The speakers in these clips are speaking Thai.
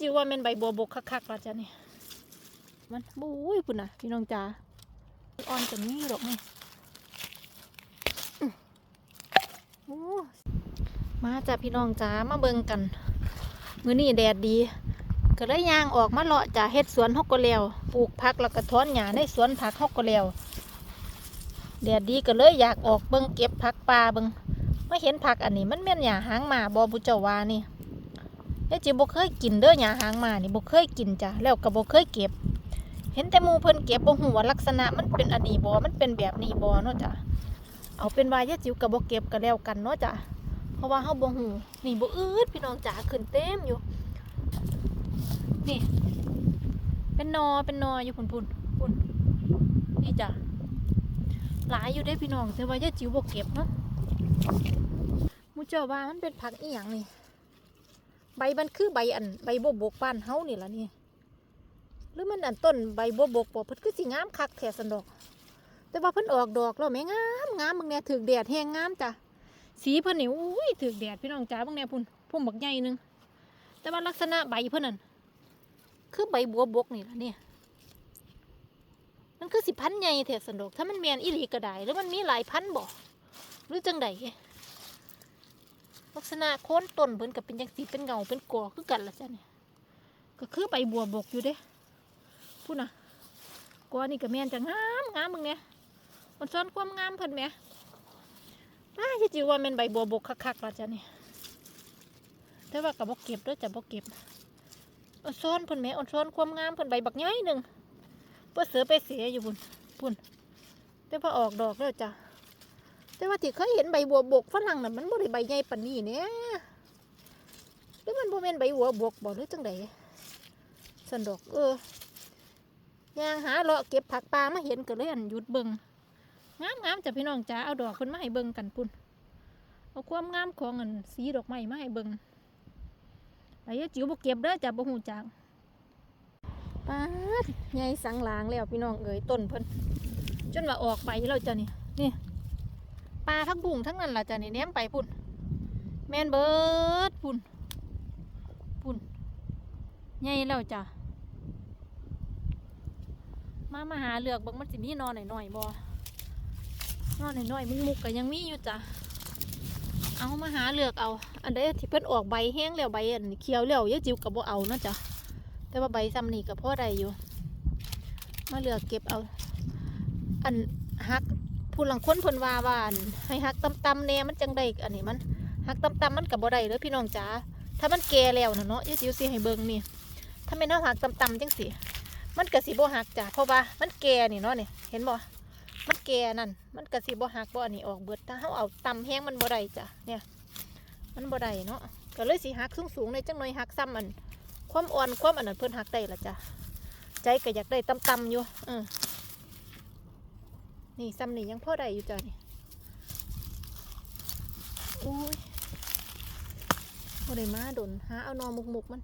จิวว่าแมันใบบัวบกคักๆล้วจ้ะนี่มันบุ้ยปุ่นนะพี่น้องจ๋าอ่อนกันนี้หรอกนี่มาจ้ะพี่น้องจ๋ามาเบิ่งกันมื้อนี้แดดดี ก็เลยย่างออกมาเลาะจ้ะเฮ็ดสวนฮอกโกแล้วปลูกผักแล้วก็ถอนหญ้าในสวนผักฮอกโกแล้วแดดดีก็เลยอยากออกเบิ่งเก็บผักป่าเบิ่งมาเห็นผักอันนี้มันแม่นหญ้าหางหมาบ่บุเจ้าวานี่ ยายจิบ่เคยกินเด้อหญ้าหางมานี่บ่เคยกินจ้ะแล้วก็บ่เคยเก็บ เห็นแต่หมู่เพิ่นเก็บบ่ฮู้ว่าลักษณะมันเป็นอันนี้บ่มันเป็นแบบนี้บ่เนาะจ้ะเอาเป็นว่ายายจิ๋วก็บ่เก็บก็แล้วกันเนาะจ้ะเพราะว่าเฮาบ่ฮู้นี่บ่อืดพี่น้องจ๋าขึ้นเต็มอยู่นี่เป็นนอเป็นนออยู่พุ่นพุ่นพุ่นนี่จ้ะหลายอยู่ได้พี่น้องแต่ว่าย่าจิ๋วบกเก็บเนาะมูเจ้าว่ามันเป็นผักอีหยังนี่ ใบมันคือใบอันใบโบบกบ้านเฮานี่ล่ะนี่หรือมันอันต้นใบโบบกบ่เพิ่นคือสิงามคักแท้สันดอก แต่ว่าเพิ่นออกดอกแล้วแม่งามงามมึงเนี่ยถึกแดดแห้งงามจ้ะสีเพิ่นนี่อุ้ยถึกแดดพี่น้องจ้าบางเนี่ยพุ่นพุ่มบักใหญ่หนึงแต่ว่าลักษณะใบเพิ่นนั่นคือใบบัวบกนี่ล่ะเนี่ยมันคือสิพันธุ์ใหญ่แถสันดอกถ้ามันแมนอีหลีก็ได้แล้วมันมีหลายพันธุ์บ่หรือจังใด ลักษณะโค้นต้นเพิ่นก็เป็นจังสีเป็นเงาเป็นกอคือกันละจ้ะเนี่ยก็คือใบบัวบกอยู่เด้พูดนะกอนี่ก็แม่นจะงามงามมึงเนี่ยมันซ้อนความงามเพิ่นแหมอ้าที่จิว่าแม่นใบบัวบกคักๆละจ้ะเนี่ยแต่ว่าก็บ่เก็บด้อจ้ะบ่เก็บอ่อนซ้อนเพิ่นแม่อ่อนซ้อนความงามเพิ่นใบบักใหญ่หนึ่งเพื่อเสือไปเสียอยู่พุ่นพุ่นแต่พอออกดอกแล้วจ้ะ แต่ว่าที่เคยเห็นใบบัวบกฝรั่งน่ะมันบ่ได้ใบใหญ่ปานนี้เนี่ยหรือมันบ่แม่นใบบัวบกบ่หรือจังใดสันดอกเออย่างหาเลาะเก็บผักปลามาเห็นก็เลยอันหยุดเบิ่งงามงามๆจ้ะพี่น้องจ๋าเอาดอกเพิ่นมาให้เบิ่งกันพุ่นเอาความงามของอันสีดอกไม้มาให้เบิ่งไปยายจิ๋วบ่เก็บเด้อจ้ะบ่ฮู้จักป้าดใหญ่สังหลางแล้วพี่น้องเอ๋ยต้นเพิ่นจนว่าออกไปแล้วจ้ะนี่นี่ ปลาทั้งบุ้งทั้งนั้นล่ะจ้ะนี่แนมไปพุ่น แม่นเบิดพุ่น พุ่นใหญ่แล้วจ้ะ มามาหาเลือกบิ่งมันสิมีนอนหน่อยๆบ่นอนหน่อยๆมุกๆก็ยังมีอยู่จ้ะ เอามาหาเลือกเอา อันใดที่เพิ่นออกใบแห้งแล้วใบอันเขียวแล้วยายจิ๋วกับบ่เอาเนาะจ้ะ แต่ว่าใบซ้ำนี่ก็พอได้อยู่ มาเลือกเก็บเอา อันฮัก ผู้หลังคนเพิ่นว่าว่านให้ฮักตำๆแน่มันจังได้อันนี้มันฮักตำๆมันก็บ่ได้เด้อพี่น้องจ๋าถ้ามันแก่แล้วน่ะเนาะยายจิ๋วสิให้เบิ่งนี่ถ้าแม่นเฮาฮักตำๆจังสิมันก็สิบ่ฮักจ้ะเพราะว่ามันแก่นี่เนาะนี่เห็นบ่มันแก่นั่นมันกระสิบ่หักบ่อันนี้ออกเบิดถ้าเขาเอาตำแห้งมันบ่ได้จ้ะเนี่ยมันบ่ได้เนาะก็เลยสิหักสูงๆในจังหน่อยหักซ้ำอันความอ่อนความอันนั้นเพิ่นหักได้ละจ้ะใจก็อยากได้ตำๆอยู่เออ นี่ซ้ำนี่ยังพ่อได้อยู่จ้ะนี่อุ้ยบ่ได้มาดนหาเอานอมุกๆมัน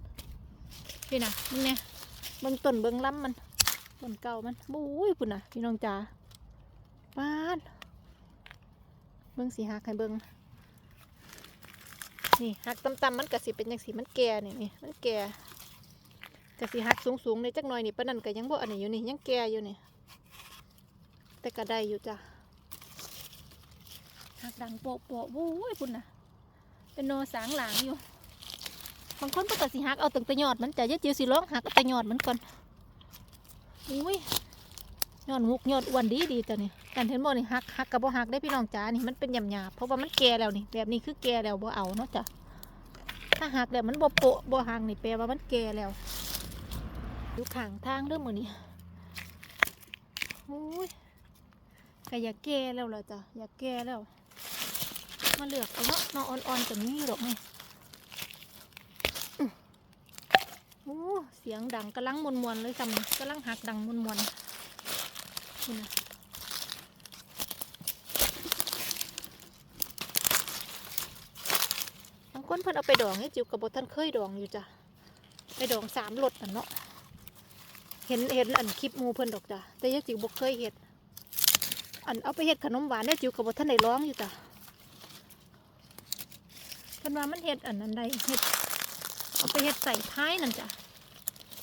พี่นะมึงเนี่ยเบิ่งต้นเบิ่งล้ำมันต้นเก่ามันบุ้ยพุ่นน่ะพี่น้องจ๋าป้านเบิ้งสีหักให้เบิ้งนี่หักต่ำๆมันกระสิเป็นจังสีมันแก่นี่นี่มันแก่กระสิหักสูงๆในจักหน่อยนี่ปานนั้นก็ยังบ่อันนี้อยู่นี่ยังแก่อยู่นี่ แต่ก็ได้อยู่จ้ะหักดังโปะโปะวู้ยพุ่นน่ะเป็นโนสางหลางอยู่ บางคนเพิ่นก็สิหักเอาตั้งต่ยอดมันจะยะจิ๋วสิร้องหักต่ยอดมันก่อนอุ้ยยอดหุกยอดอ้วนดีดีตัวนี้กันเห็นบ่นี่หักหักกับบ่หักได้พี่น้องจ๋านี่มันเป็นหยาบๆเพราะว่ามันแก่แล้วนี่แบบนี้คือแก่แล้วบ่เอาเนาะจ้ะถ้าหักแล้วมันบ่โปะบ่หักนี่แปลว่ามันแก่แล้วอยู่ข้างทางเด้อมื้อนี้โอ้ย ก็อยากแก่แล้วล่ะจ้ะอยากแก่แล้ว มาเลือกเอาเนาะนาะอ่อนๆจังนี้ดอกนี่อื้อโอ้เสียงดังกำลังมวนๆเลยจำกำลังหักดังมวนๆนี่นะบางคนเพิ่นเอาไปดองให้จิ๋วกับบท่านเคยดองอยู่จ้ะไปดองสามรสน่ะเนาะเห็นเห็นอันคลิปมูเพิ่นดอกจ้ะแต่ยายจิ๋วบ่เคยเห็ด อันเอาไปเห็ดขนมหวานเนี่ยจิ๋วกับท่านได้ร้องอยู่จ้ะเพิ่นว่ามันเห็ดอันนั้นใดเห็ดเอาไปเฮ็ดใส่ท้ายนั่นจ้ะ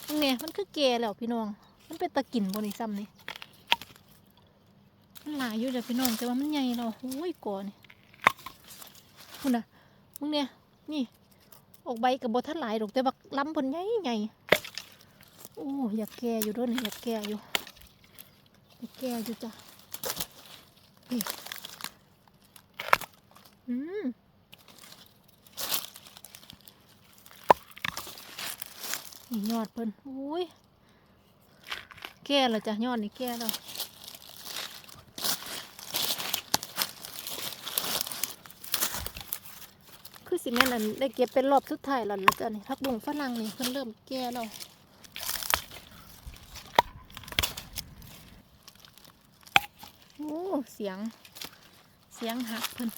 นี่เนี่ยมันคือแก่แล้วพี่น้อง มันเป็นตะกินบนอีซ้ำนี่มันหลายอยู่จ้ะพี่น้องแต่ว่ามันใหญ่เราโอ้ยก่อนี่คุณน่ะมึงเนี่ยนี่ออกใบกับบทันหลายดอกแต่บักล้ำเพิ่นใหญ่ใหญ่โอ้อยากแก่อยู่ด้วยนี่อยากแก่อยู่อยากแก่อยู่จ้ะ อืมนี่ยอดเพิ่นโอ้ย แก่แล้วจ้ะยอดนี่แก่แล้วคือสิแม่นอันได้เก็บเป็นรอบสุดท้ายแล้วนะจ๊ะนี่พักบุ้งฝรั่งนี่เพิ่นเริ่มแก่แล้ว โอ้เสียง เสียงหักเพิ่น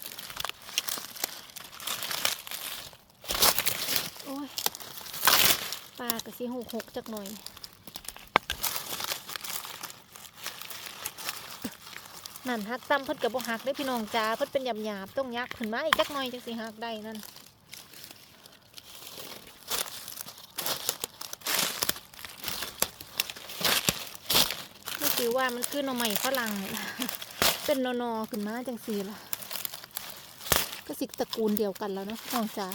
โอ้ยปลากระสีหกหกจักหน่อยนั่นหักซ้ำเพิ่นกับบ่หักได้อพี่น้องจ้าเพิ่นเป็นหยาบๆต้องยักขึ้นมาอีกจักหน่อยจังสิหักได้นั่น คือว่ามันคือหน่อใหม่ฝรั่งเป็นนอนๆขึ้นมาจังสีละก็สิตระกูลเดียวกันแล้วเนาะน้องจ๋า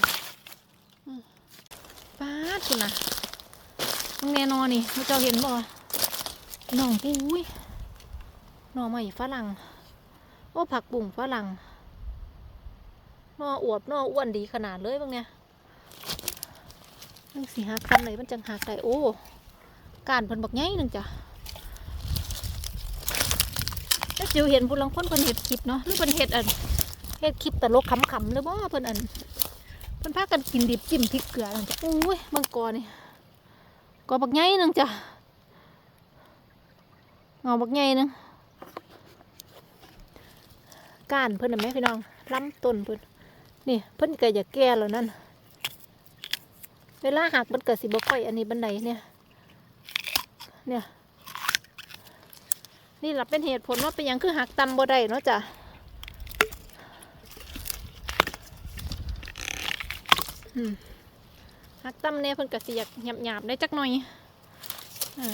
ป้าดคุณนะมึงแน่นอนนี่มึงเจ้าเห็นบ่น้องอุ้ยหน่อใหม่ฝรั่งโอ้ผักบุ่งฝรั่งหน่ออวบหน่ออ้วนดีขนาดเลยบางเนี่ยนั่งสีหักคำไหนมันจังหักได้โอ้การเพิ่นบักไงนึงจ้ะแล้ว จิวเห็นผู้ลังคนเพิ่นเห็ดคลิปเนาะหรือเพิ่นเห็ดอันเห็ดคลิปตลกขำๆเลยบ่เพิ่นอันเพิ่นพากันกินดิบจิ้มพริกเกลือนั่นจ้ะโอ้ยบางกอนี่กอบักไงนึงจ้ะเงาบักไงนึงก้านเพิ่นน่ะแม่พี่น้องลำต้นเพิ่นนี่เพิ่นก็อยาแก่แล้วนั่นเวลาหักมันเกิดสิบ่ค่อยอันนี้บันไดเนี่ยเนี่ย นี่ล่ะเป็นเหตุผลว่าเป็นยังคือหักตำบ่ได้เนาะจ้ะหักตำเนี่ยเพิ่นก็สิอยากหยาบได้จักหน่อยอ่า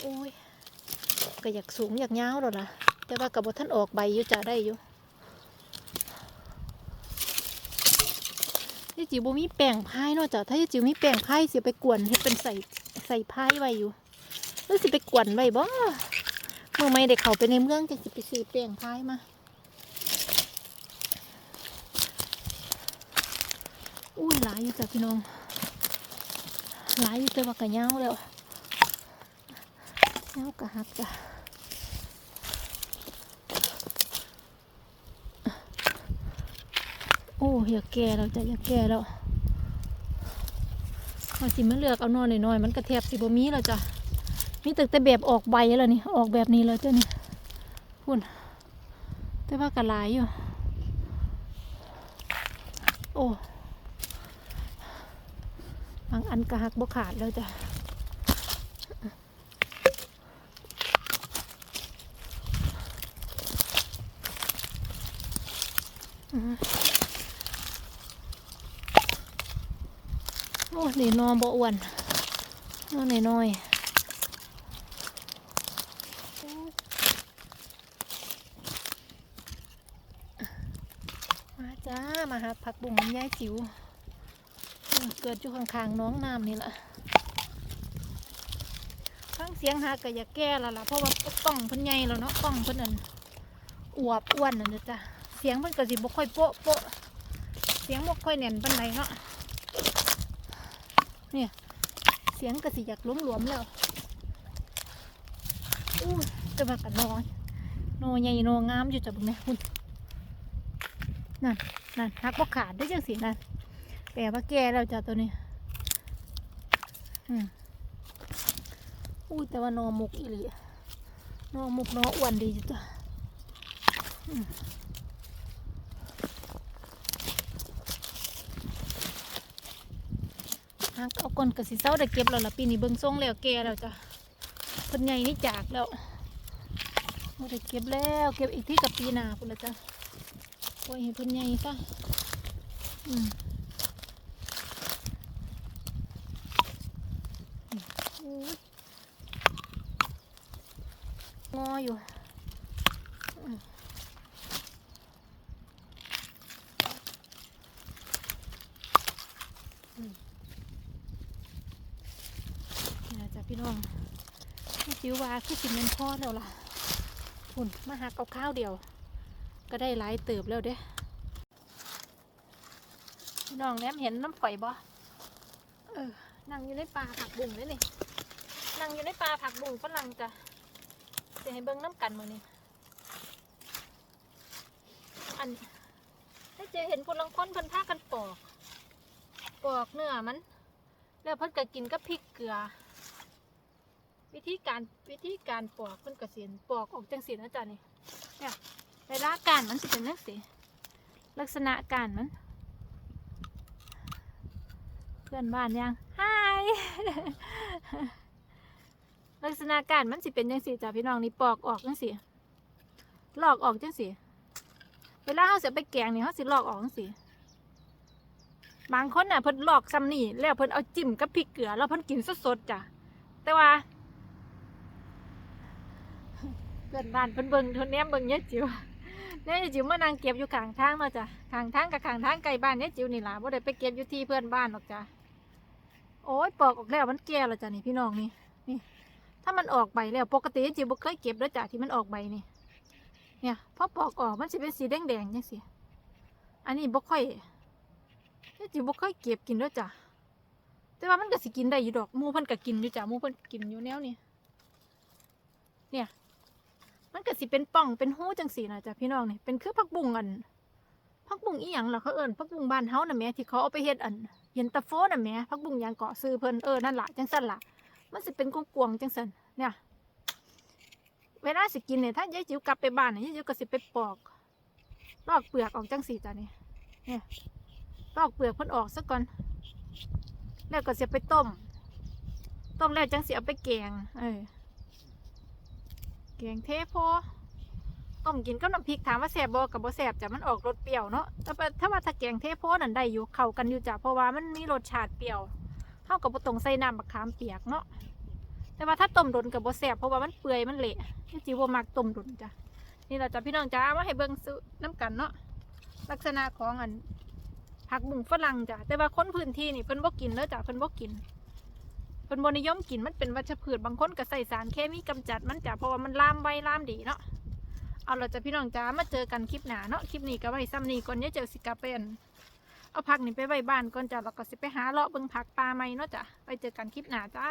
โอ้ยก็อยากสูงอยากยาวแล้วล่ะ แต่ว่ากับบท่านออกใบอยู่จะได้อยู่ยี่จิ๋วบ่มีแป้งพายเนาะจ้ะถ้ายี่จิ๋วมีแป้งพายเสิไปกวนเฮ็ดเป็นใส่ใส่พายไว้อยู่ รือสิไปกวนไว้บ่เมื่อไม่เด็กเขาไปในเมืองจะสิไปซื้อแป้งพายมาอุ้ยหลายอยู่จ้ะพี่น้องหลายอยู่แต่ว่าก็ยาวแล้วแล้วก็หักจ้ะโอ้อย่าแก่เราจะอย่าแก่แล้วเอาสิมาเลือกเอานอนหน่อยๆมันกระแทบสิบมีแล้วจ้ะ มีตึกแต่แบบออกใบแล้วนี่ ออกแบบนี้แล้วจ้ะนี่พุ่นแต่ว่ากระลายอยู่ โอ้บางอันกระหักบ่ขาดแล้วจ้ะโอ้นี่นอนบ่อ้วนนอนน้อยๆมาจ้า มาหาผัก บุ้งมันย้ายจิ๋วเกิดอยู่ข้างๆน้องน้ำนี่แหละฟังเสียงหากก็อยาแก้แล้วล่ะเพราะว่ากล้องเพิ่นใหญ่แล้วเนาะกล้องเพิ่นนั่นอวบอ้วนนั่นจ้ะเสียงมันก็สิบ่ค่อยโป๊ะโป๊ะเสียงบ่ค่อยแน่นปานใดเนาะเนี่ยเสียงก็สิอยากหลวมๆแล้วอู้แต่ว่าก็นอนนอใหญ่นองามอยู่จ้ะบิ่แม่คุณ นั่นนั่นหักบ่ขาดได้จังสินั่นแปลว่าแก่แล้วจ้ะตัวนี้อืมอู้แต่ว่านอมุกอีหลีนอมุกนออ้วนดีจ้ะหากเอาก้นกระสิเศร้าได้เก็บแล้วล่ะปีนี้เบิ่งทรงแล้วแก่แล้วจ้ะเพิ่นใหญ่นี่จากแล้วบ่ได้เก็บแล้วเก็บอีกที่กับปีหน้าพุ่นละจ้ะ ปล่อยให้เพิ่นใหญ่ซะงออยู่นี่จ้ะพี่น้องจิ๋ววาคือสินมันพ่อแล้วล่ะหุ่นมาหาเกาข้าวเดียว ก็ได้หลายเติบแล้วเด้พี่น้องแนมเห็นน้ำฝอยบ่เออนั่งอยู่ในป่าผักบุ้งเลยนี่นั่งอยู่ในป่าผักบุ้งฝรั่งจ้ะจะให้เบิ้งน้ำกันมือนี่อันให้เจเห็นคนลังคนเพิ่นพากันปอกปอกเนื้อมัน แล้วเพิ่นก็กินกับพริกเกลือ วิธีการวิธีการปอกเพิ่นก็เสียนปอกออกจังสีนะจ๊ะนี่เนี่ย ในรากการมันสิเป็นจังสีลักษณะการมัน เพื่อนบ้านยังฮายลักษณะการมันสิเป็นจังสีจ้ะพี่น้องนี่ปอกออกจังสีลอกออกจังสีเวลาเขาเสียไปแกงนี่เขาสิหลอกออกจังสีบางคนน่ะเพิ่นหลอกซ้ำนี่แล้วเพิ่นเอาจิ้มกับพริกเกลือแล้วเพิ่นกินสดๆจ้ะแต่ว่าเพื่อนบ้านเพิ่นเบิ่งเท่าแนมเบิ่งเนี่ยจิ๋ว เนี่ยจิ๋วมานั่งเก็บอยู่ข้างทางเนาะจ้ะข้างทางกับข้างทางไกลบ้านเนี่ยจิ๋วนี่ล่ะบ่ได้ไปเก็บอยู่ที่เพื่อนบ้านหรอกจ้ะโอ้ยปอกออกแล้วมันแก่แล้วจ้ะนี่พี่น้องนี่นี่ ถ้ามันออกใบแล้วปกติจิ๋วบ่เคยเก็บแล้วจ้ะที่มันออกใบนี่ เนี่ยพอปอกออกมันสิเป็นสีแดงๆจังซี่อันนี้บ่ค่อยเนี่ยจิ๋วบ่เคยเก็บกินแล้วจ้ะแต่ว่ามันก็สิกินได้อยู่ดอกมูเพิ่นก็กินอยู่จ้ะมูเพิ่นกินอยู่แนวนี้เนี่ย มันก็สิเป็นป่องเป็นหูจังสีนะจ้ะพี่น้องนี่เป็นคือผักบุ้งอันผักบุ้งอีหยังล่ะเขาเอิ้นผักบุ้งบ้านเฮาน่ะแม่ที่เขาเอาไปเฮ็ดอันเย็นตาโฟน่ะแม่ผักบุ้งยังเกาะซื้อเพิ่นเออนั่นล่ะจังซั่นล่ะมันสิเป็นกวงๆจังซั่นเนี่ยเวลาสิกินเนี่ยถ้ายายจิ๋วกลับไปบ้านเนี่ยยายจิ๋วก็สิไปปอกลอกเปลือกออกจังสีจ้ะนี่เนี่ยลอกเปลือกเพิ่นออกซะก่อนแล้วก็สิไปต้ม ต้มแล้วจังสิเอาไปแกง เออ แกงเทโพต้มกินกับน้ำพริกถามว่าแสบบ่กับบ่แสบจ้ะมันออกรสเปรี้ยวเนาะแต่ถ้าว่าถ้าแกงเทโพนั่นได้อยู่เข้ากันอยู่จ้ะเพราะว่ามันมีรสชาติเปรี้ยวเท่ากับบ่ต้องใส่น้ำมะขามเปียกเนาะแต่ว่าถ้าต้มดนกับบ่แสบเพราะว่ามันเปื่อยมันเละที่จิบ่มักต้มดนจ้ะนี่เราจะพี่น้องจ้ามาให้เบิ่งซื้อน้ำกันเนาะลักษณะของอันผักบุ้งฝรั่งจ้ะแต่ว่าคนพื้นที่นี่เพิ่นบ่กินแล้วจ้ะเพิ่นบ่กิน เป็นบนิยมกินมันเป็นวัชพืชบางคนก็ใส่สารเคมีกำจัดมันจ้ะเพราะว่ามันล่ามไวล่ามดีเนาะเอาเราจะพี่น้องจ้ามาเจอกันคลิปหนาเนาะคลิปนี้ก็ไว้ซ้ำนี้ก่อนเนี่ยเจอสิกาเป็นเอาผักนี่ไปไว้บ้านก่อนจ้ะแล้วก็สิไปหาเลาะเบิ่งผักปลาไหม่เนาะจ้ะไปเจอกันคลิปหนาจ้า